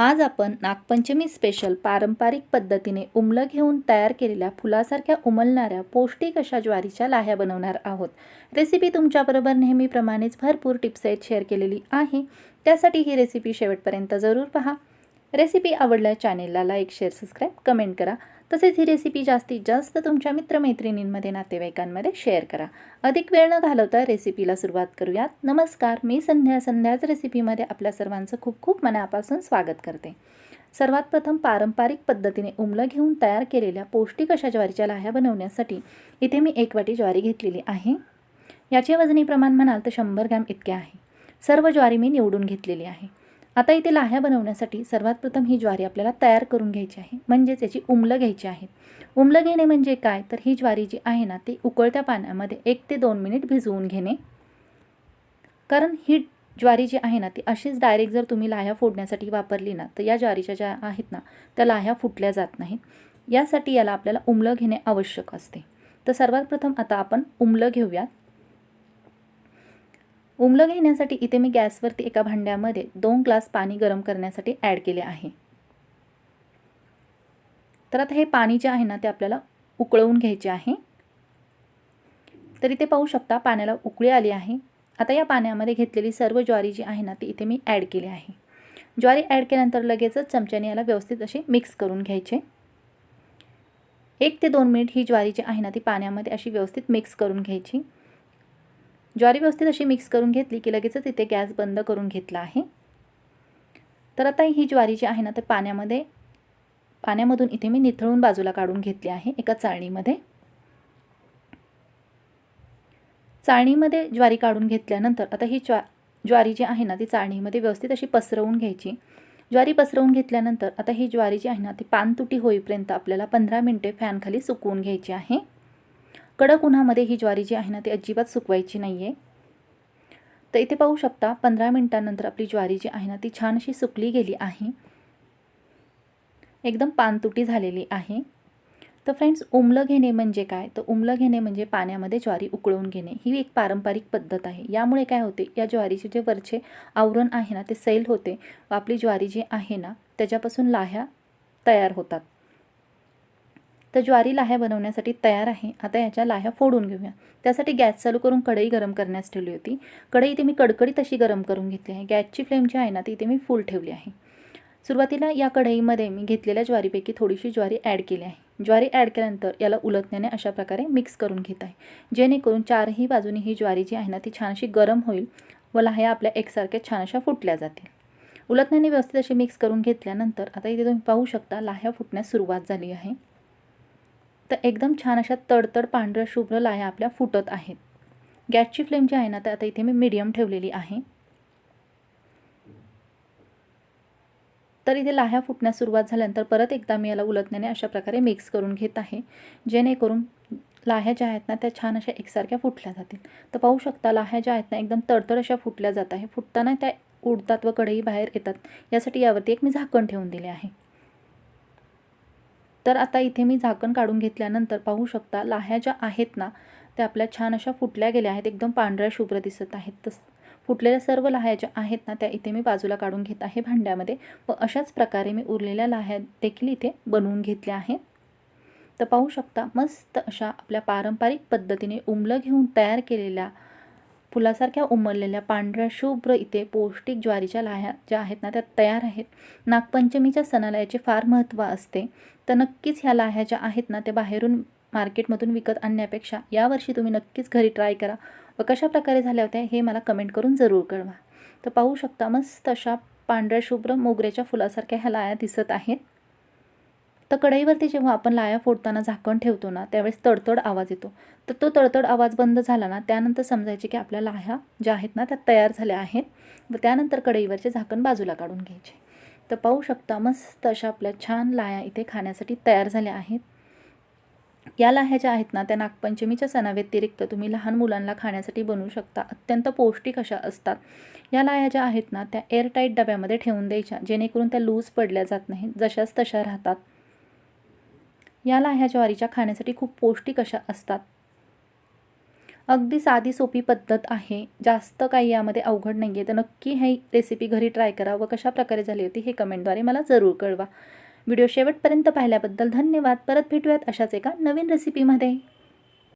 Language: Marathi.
आज आपण नागपंचमी स्पेशल पारंपरिक पद्धतीने उमलं घेऊन तयार केलेल्या फुलासारख्या उमलणाऱ्या पौष्टिक अशा ज्वारीच्या लाह्या बनवणार आहोत. रेसिपी तुमच्याबरोबर नेहमीप्रमाणेच भरपूर टिप्स आहेत शेअर केलेली आहे. त्यासाठी ही रेसिपी शेवटपर्यंत जरूर पहा. रेसिपी आवडल्या चॅनेलला लाईक शेअर सबस्क्राईब कमेंट करा. तसेच ही रेसिपी जास्तीत जास्त तुमच्या मित्रमैत्रिणींमध्ये नातेवाईकांमध्ये शेअर करा. अधिक वेळ न घालवता रेसिपीला सुरुवात करूयात. नमस्कार. मी संध्या. संध्याच रेसिपीमध्ये आपल्या सर्वांचं खूप खूप मनापासून स्वागत करते. सर्वात प्रथम पारंपरिक पद्धतीने उमलं घेऊन तयार केलेल्या पौष्टिक अशा ज्वारीच्या लाह्या बनवण्यासाठी इथे मी एक वाटी ज्वारी घेतलेली आहे. याचे वजनी प्रमाण म्हणाल तर शंभर ग्रॅम इतके आहे. सर्व ज्वारी मी निवडून घेतलेली आहे. आता इथे लाह्या बनवण्यासाठी सर्वात प्रथम ही ज्वारी आपल्याला तयार करून घ्यायची आहे. म्हणजेच याची उमलं घ्यायची आहे. उमलं घेणे म्हणजे काय? तर ही ज्वारी जी आहे ना ती उकळत्या पाण्यामध्ये एक ते दोन मिनिट भिजवून घेणे. कारण ही ज्वारी जी आहे ना ती अशीच डायरेक्ट जर तुम्ही लाह्या फोडण्यासाठी वापरली ना तर या ज्वारीच्या ज्या आहेत ना त्या लाह्या फुटल्या जात नाहीत. यासाठी याला आपल्याला उमलं घेणे आवश्यक असते. तर सर्वात प्रथम आता आपण उमलं घेऊयात. उमलं घेण्यासाठी इथे मी गॅसवरती एका भांड्यामध्ये दोन ग्लास पाणी गरम करण्यासाठी ॲड केले आहे. तर आता हे पाणी जे आहे ना ते आपल्याला उकळवून घ्यायचे आहे. तर इथे पाहू शकता पाण्याला उकळी आली आहे. आता या पाण्यामध्ये घेतलेली सर्व ज्वारी जी आहे ना ती इथे मी ॲड केली आहे. ज्वारी ॲड केल्यानंतर लगेचच चमच्याने याला व्यवस्थित अशी मिक्स करून घ्यायचे. एक ते दोन मिनिट ही ज्वारी जी आहे ना ती पाण्यामध्ये अशी व्यवस्थित मिक्स करून घ्यायची. ज्वारी व्यवस्थित अशी मिक्स करून घेतली की लगेचच इथे गॅस बंद करून घेतला आहे. तर आता ही ज्वारी जी आहे ना तर पाण्यामध्ये पाण्यामधून इथे मी निथळून बाजूला काढून घेतली आहे एका चाळणीमध्ये. चाळणीमध्ये ज्वारी काढून घेतल्यानंतर आता ही ज्वा ज्वारी जी आहे ना ती चाळणीमध्ये व्यवस्थित अशी पसरवून घ्यायची. ज्वारी पसरवून घेतल्यानंतर आता ही ज्वारी जी आहे ना ती पानतुटी होईपर्यंत आपल्याला पंधरा मिनटे फॅनखाली सुकवून घ्यायची आहे. कडक उन्हामध्ये ही ज्वारी जी आहे ना ती अजिबात सुकवायची नाही आहे तर इथे पाहू शकता पंधरा मिनटानंतर आपली ज्वारी जी आहे ना ती छान अशी सुकली गेली आहे. एकदम पानतुटी झालेली आहे. तर फ्रेंड्स उमलं घेणे म्हणजे काय? तर उमलं घेणे म्हणजे पाण्यामध्ये ज्वारी उकळवून घेणे. ही एक पारंपरिक पद्धत आहे. यामुळे काय होते या ज्वारीचे जे वरचे आवरण आहे ना ते सैल होते. व आपली ज्वारी जी आहे ना त्याच्यापासून लाह्या तयार होतात. तर ज्वारी लाह्या बनवण्यासाठी तयार आहे. आता याच्या लाह्या फोडून घेऊया. त्यासाठी गॅस चालू करून कढई गरम करण्यास ठेवली होती. कढई इथे मी कडकडीत अशी गरम करून घेतली आहे. गॅसची फ्लेम जी आहे ना ती इथे मी फुल ठेवली आहे. सुरुवातीला या कढईमध्ये मी घेतलेल्या ज्वारीपैकी थोडीशी ज्वारी ॲड केली आहे. ज्वारी ॲड केल्यानंतर याला उलटण्याने अशा प्रकारे मिक्स करून घेत आहे. जेणेकरून चारही बाजूनी ही ज्वारी जी आहे ना ती छान अशी गरम होईल व लाह्या आपल्या एकसारख्या छान अशा फुटल्या जातील. उलटण्याने व्यवस्थित अशी मिक्स करून घेतल्यानंतर आता इथे तुम्ही पाहू शकता लाह्या फुटण्यास सुरुवात झाली आहे. तर एकदम छान अशा तडतड पांढऱ्या शुभ्र लाह्या आपल्या फुटत आहेत. गॅसची फ्लेम जी आहे ना तर आता इथे मी मीडियम ठेवलेली आहे. तर इथे लाह्या फुटण्यास सुरुवात झाल्यानंतर परत एकदा मी याला उलटण्याने अशा प्रकारे मिक्स करून घेत आहे. जेणेकरून लाह्या ज्या आहेत ना त्या छान अशा एकसारख्या फुटल्या जातील. तर पाहू शकता लाह्या ज्या आहेत ना एकदम तडतड अशा फुटल्या जात आहे. फुटताना त्या उडतात व कढई बाहेर येतात. यासाठी यावरती एक मी झाकण ठेवून दिले आहे. तर आता इथे मी झाकण काढून घेतल्यानंतर पाहू शकता लाह्या ज्या आहेत ना त्या आपल्या छान अशा फुटल्या गेल्या आहेत एकदम पांढऱ्या शुभ्र दिसत आहेत. तस फुटलेल्या सर्व लाह्या ज्या आहेत ना त्या इथे मी बाजूला काढून घेत आहे भांड्यामध्ये. व अशाच प्रकारे मी उरलेल्या लाह्या देखील इथे बनवून घेतल्या आहेत तर पाहू शकता मस्त अशा आपल्या पारंपरिक पद्धतीने उमलं घेऊन तयार केलेल्या फुलासारख्या उमललेल्या पांढऱ्या शुभ्र इथे पौष्टिक ज्वारीच्या लाह्या ज्या आहेत ना त्या तयार आहेत. नागपंचमीच्या सणाला याचे फार महत्त्व असते. तर नक्कीच ह्या लाह्या ज्या आहेत ना त्या बाहेरून मार्केटमधून विकत आणण्यापेक्षा यावर्षी तुम्ही नक्कीच घरी ट्राय करा व कशा प्रकारे झाल्या होत्या हे मला कमेंट करून जरूर कळवा. तर पाहू शकता मस्त अशा पांढऱ्या शुभ्र मोगऱ्याच्या फुलासारख्या ह्या लाया दिसत आहेत. तर कढईवरती जेव्हा आपण लाया फोडताना झाकण ठेवतो ना त्यावेळेस तडतड आवाज येतो. तर तो तडतड आवाज बंद झाला ना त्यानंतर समजायचे की आपल्या लाह्या ज्या आहेत ना त्या तयार झाल्या आहेत. व त्यानंतर कढईवरचे झाकण बाजूला काढून घ्यायचे. तर पाहू शकता मस्त अशा आपल्या छान लाया इथे खाण्यासाठी तयार झाल्या आहेत. या लाह्या ज्या आहेत ना त्या नागपंचमीच्या सणाव्यतिरिक्त तुम्ही लहान मुलांना खाण्यासाठी बनवू शकता. अत्यंत पौष्टिक अशा असतात. या लाह्या ज्या आहेत ना त्या एअरटाईट डब्यामध्ये ठेवून द्यायच्या जेणेकरून त्या लूज पडल्या जात नाहीत जशाच तशा राहतात. या लाह्या ज्वारीच्या खाण्यासाठी खूप पौष्टिक अशा असतात. अगदी साधी सोपी पद्धत आहे. जास्त काही यामध्ये अवघड नाही आहे तर नक्की ही रेसिपी घरी ट्राय करा व कशा प्रकारे झाली होती हे कमेंटद्वारे मला जरूर कळवा. व्हिडिओ शेवटपर्यंत पाहिल्याबद्दल धन्यवाद. परत भेटूयात अशाच एका नवीन रेसिपीमध्ये